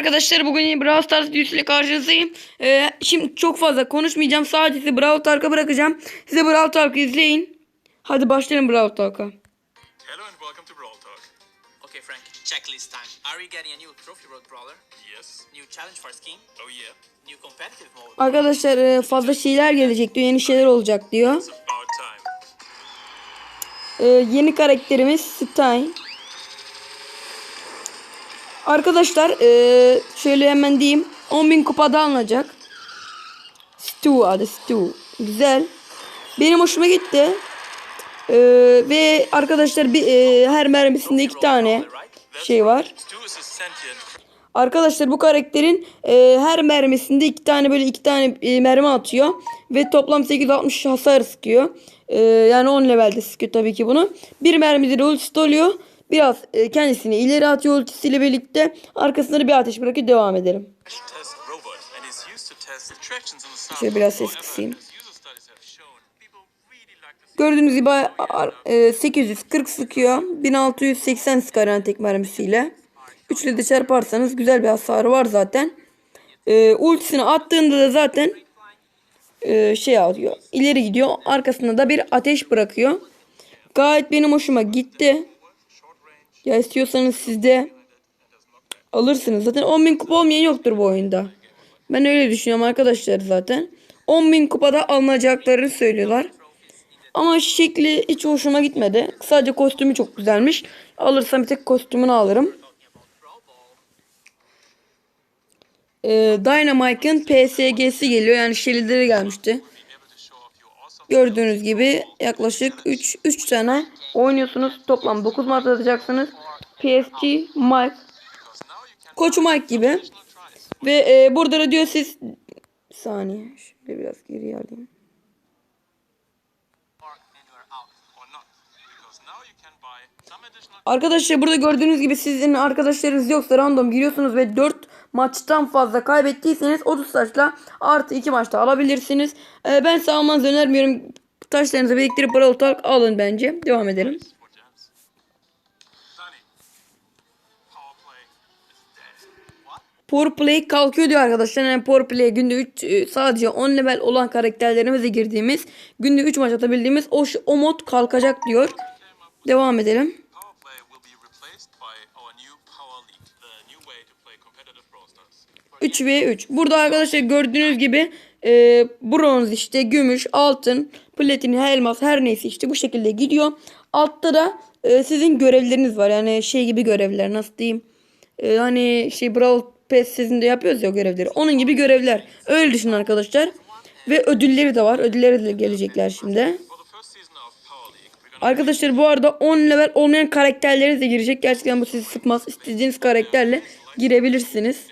Arkadaşlar bugün yine Brawl Stars videosuyla karşınızdayım. Ee, şimdi çok fazla konuşmayacağım. Sadece size Brawl Talk'a bırakacağım. Size Brawl Talk'ı izleyin. Hadi başlayalım Brawl Talk'a. Hello and welcome to Brawl Talk. Okay, Frank, checklist time. Are we getting a new Trophy Road Brawler? Yes. New challenge for skin? Oh yeah. New competitive mode? Arkadaşlar e, fazla şeyler gelecek diyor. Yeni şeyler olacak diyor. Ee, yeni karakterimiz Stein. Arkadaşlar ee, şöyle hemen diyeyim. 10.000 kupada alınacak. Stu adı Stu. Güzel. Benim hoşuma gitti. Ee, ve arkadaşlar bir ee, her mermisinde iki tane şey var. Arkadaşlar bu karakterin e, her mermisinde iki tane böyle iki tane e, mermi atıyor. Ve toplam 860 hasar sıkıyor. E, yani 10 levelde sıkıyor tabii ki bunu. Bir mermide de ultisi oluyor. Biraz e, kendisini ileri atıyor ultisiyle birlikte. Arkasında da bir ateş bırakıp devam sun. Şöyle biraz ses kısayım. Gördüğünüz gibi a- e, 840 sıkıyor. 1680 sıkar yani tek mermisiyle. Üçle de çarparsanız güzel bir hasarı var zaten. E, ultisini attığında da zaten e, şey alıyor. İleri gidiyor. Arkasında da bir ateş bırakıyor. Gayet benim hoşuma gitti. Ya istiyorsanız siz de alırsınız. Zaten 10.000 kupa olmayan yoktur bu oyunda. Ben öyle düşünüyorum arkadaşlar zaten. 10.000 kupada alınacaklarını söylüyorlar. Ama şekli hiç hoşuma gitmedi. Sadece kostümü çok güzelmiş. Alırsam bir tek kostümünü alırım. Ee, Dynamite'ın PSG'si geliyor. Yani Shelly'leri gelmişti. Gördüğünüz gibi yaklaşık 3 3 tane oynuyorsunuz. Toplam 9 maç atacaksınız. PSG Mike. Koç Mike gibi. Ve e, burada da diyor siz bir saniye. Şöyle biraz geriye alayım. Arkadaşlar burada gördüğünüz gibi sizin arkadaşlarınız yoksa random giriyorsunuz ve 4 maçtan fazla kaybettiyseniz 30 taşla artı 2 maçta alabilirsiniz. Ee, ben size almanızı önermiyorum. Taşlarınızı biriktirip para olarak alın bence. Devam edelim. Power play kalkıyor diyor arkadaşlar. Yani Power Play günde 3 sadece 10 level olan karakterlerimize girdiğimiz günde 3 maç atabildiğimiz o, o mod kalkacak diyor. Devam edelim. 3 ve 3. Burada arkadaşlar gördüğünüz gibi e, bronz işte gümüş, altın, platin, elmas her neyse işte bu şekilde gidiyor. Altta da e, sizin görevleriniz var. Yani şey gibi görevler nasıl diyeyim. E, hani şey Brawl Pass sizin de yapıyoruz ya görevleri. Onun gibi görevler. Öyle düşünün arkadaşlar. Ve ödülleri de var. Ödülleri de gelecekler şimdi. Arkadaşlar bu arada 10 level olmayan karakterleriniz de girecek. Gerçekten bu sizi sıkmaz. İstediğiniz karakterle girebilirsiniz.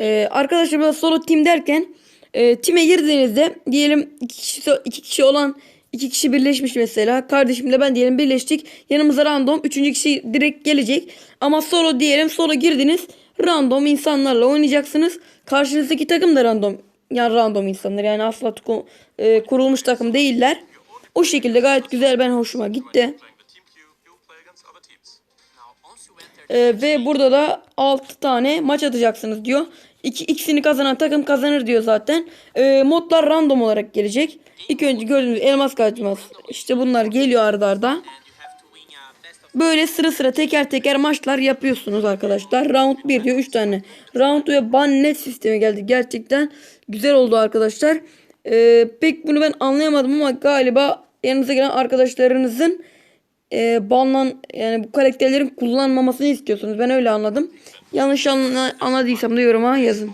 Ee, arkadaşlar burada solo team derken e, time girdiğinizde diyelim iki kişi, iki kişi olan iki kişi birleşmiş mesela. Kardeşimle ben diyelim birleştik. Yanımıza random. Üçüncü kişi direkt gelecek. Ama solo diyelim solo girdiniz. Random insanlarla oynayacaksınız. Karşınızdaki takım da random. Yani random insanlar. Yani asla e, kurulmuş takım değiller. O şekilde gayet güzel ben hoşuma gitti. Ee, ve burada da 6 tane maç atacaksınız diyor. İki, ikisini kazanan takım kazanır diyor zaten. Ee, modlar random olarak gelecek. İlk önce gördüğünüz elmas kaçmaz. İşte bunlar geliyor arda arda. Böyle sıra sıra teker teker maçlar yapıyorsunuz arkadaşlar. Round 1 diyor 3 tane. Round ve ban net sistemi geldi. Gerçekten güzel oldu arkadaşlar. Ee, pek bunu ben anlayamadım ama galiba yanınıza gelen arkadaşlarınızın e, banlan yani bu karakterlerin kullanmamasını istiyorsunuz. Ben öyle anladım. Yanlış anla, anladıysam da yoruma yazın.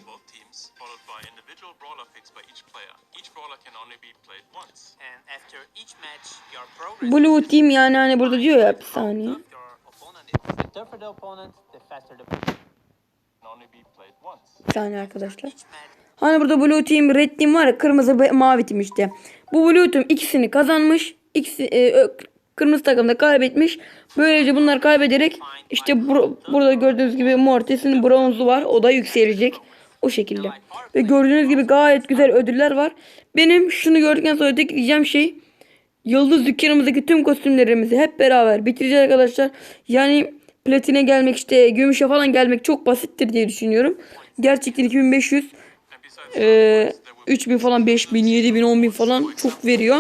Blue team yani hani burada diyor ya bir saniye. Bir saniye arkadaşlar. Hani burada blue team, red team var ya kırmızı mavi team işte. Bu blue team ikisini kazanmış. İkisi e, kırmızı takım da kaybetmiş. Böylece bunlar kaybederek işte bur- burada gördüğünüz gibi Mortis'in bronzu var. O da yükselecek. O şekilde. Ve gördüğünüz gibi gayet güzel ödüller var. Benim şunu gördükten sonra tek diyeceğim şey Yıldız dükkanımızdaki tüm kostümlerimizi hep beraber bitireceğiz arkadaşlar. Yani platine gelmek işte gümüşe falan gelmek çok basittir diye düşünüyorum. Gerçekten 2500 And besides, e, 3000 falan 5000 7000 10000 falan çok veriyor.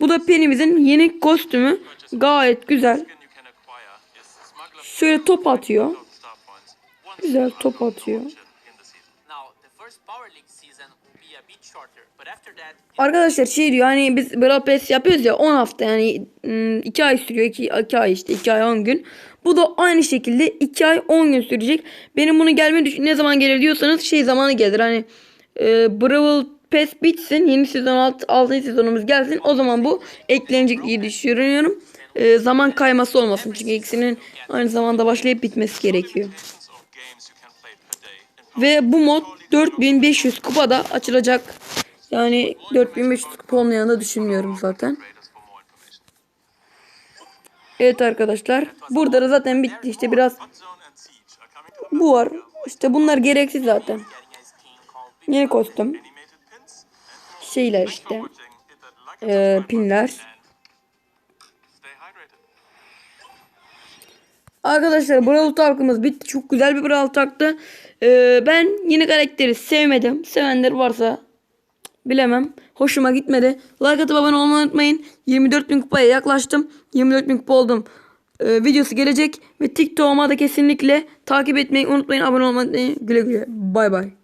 Bu da Penny'imizin yeni kostümü. Gayet güzel. Şöyle top atıyor. Güzel top atıyor. Arkadaşlar şey diyor hani biz Brawl Pass yapıyoruz ya 10 hafta yani 2 ay sürüyor 2, 2 ay işte 2 ay 10 gün. Bu da aynı şekilde 2 ay 10 gün sürecek. Benim bunu gelme düşün ne zaman gelir diyorsanız şey zamanı gelir hani e, Brawl Pass bitsin yeni sezon 6. 6. sezonumuz gelsin o zaman bu eklenecek diye düşünüyorum. E, zaman kayması olmasın çünkü ikisinin aynı zamanda başlayıp bitmesi gerekiyor. Ve bu mod 4500 kupada açılacak. Yani 4500 kupa olmayanı düşünmüyorum zaten. Evet arkadaşlar. Burada da zaten bitti. İşte biraz bu var. İşte bunlar gereksiz zaten. Yeni kostüm. Şeyler işte. Ee, pinler. Arkadaşlar Brawl Talk'ımız bitti. Çok güzel bir Brawl Talk'tı. Ee, ben yeni karakteri sevmedim. Sevenler varsa bilemem. Hoşuma gitmedi. Like atıp abone olmayı unutmayın. 24.000 kupaya yaklaştım. 24.000 kupa oldum. Ee, videosu gelecek. Ve TikTok'uma da kesinlikle takip etmeyi unutmayın. Abone olmayı unutmayın. Güle güle. Bay bay.